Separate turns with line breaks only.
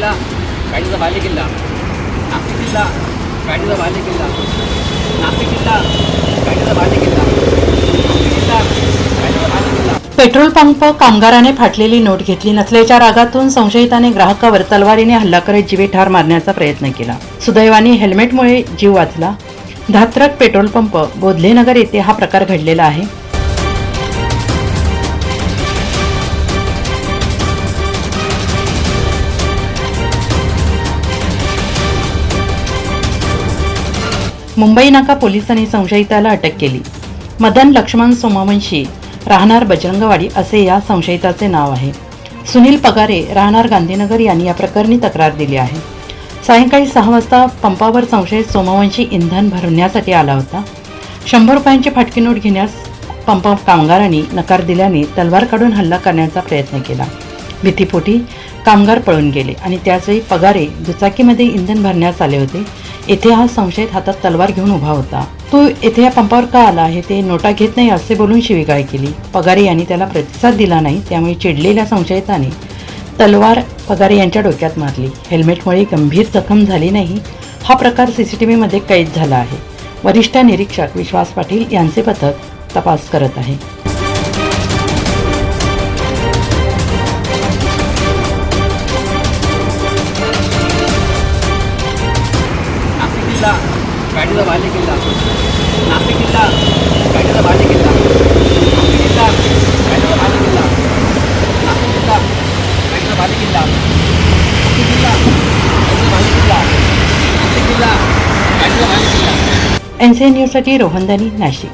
जिल्हा कायद्याचा बालेकिल्ला नाशिक जिल्हा कायद्याचा बालेकिल्ला नाशिक किल्ला कायद्याचा बालेकिल्ला नाशिक बालेकिल्ला
पेट्रोल पंप कामगाराने फाटलेली नोट घेतली नसल्याच्या रागातून संशयिताने ग्राहकावर तलवारीने हल्ला करत जीवे ठार मारण्याचा प्रयत्न केला. सुदैवाने हेल्मेटमुळे जीव वाचला. धात्रक पेट्रोल पंप बोधलेनगर येथे हा प्रकार घडलेला आहे. मुंबई नाका पोलिसांनी संशयिताला अटक केली. मदन लक्ष्मण सोमवंशी राहणार बजरंगवाडी असे या संशयिताचे नाव आहे. सुनील पगारे राहणार गांधीनगर यांनी या प्रकरणी तक्रार दिली आहे. सायंकाळी सहा वाजता पंपावर संशयित सोमवंशी इंधन भरण्यासाठी आला होता. शंभर रुपयांची फाटकी नोट घेण्यास पंप कामगारांनी नकार दिल्याने तलवार काढून हल्ला करण्याचा प्रयत्न केला. भीतीपोटी कामगार पळून गेले आणि त्याचवेळी पगारे दुचाकीमध्ये इंधन भरण्यास आले होते. येथे हा संशयित हातात तलवार घेऊन उभा होता. तू येथे या पंपावर का आला आहे ते नोटा घेत नाही असे बोलून शिवीगाळ केली. पगारे यांनी त्याला प्रतिसाद दिला नाही त्यामुळे चिडलेल्या संशयिताने तलवार पगारे यांच्या डोक्यात मारली. हेल्मेटमुळे गंभीर जखम झाली नाही हा प्रकार सी सी टी व्हीमध्ये कैद झाला आहे. वरिष्ठ निरीक्षक विश्वास पाटील यांचे पथक तपास करत आहे.
कायद्याचा बालेकिल्ला नाशिक जिल्हा कायद्याचा बालेकिल्ला नाशिक जिल्हा कायद्याचा बालेकिल्ला नाशिक जिल्हा कायद्याचा बालेकिल्ला नाशिक जिल्हा कायद्याचा बालेकिल्ला नाशिक जिल्हा कायद्याचा बालेकिल्ला
एन सी एन न्यूजसाठी रोहनदानी नाशिक.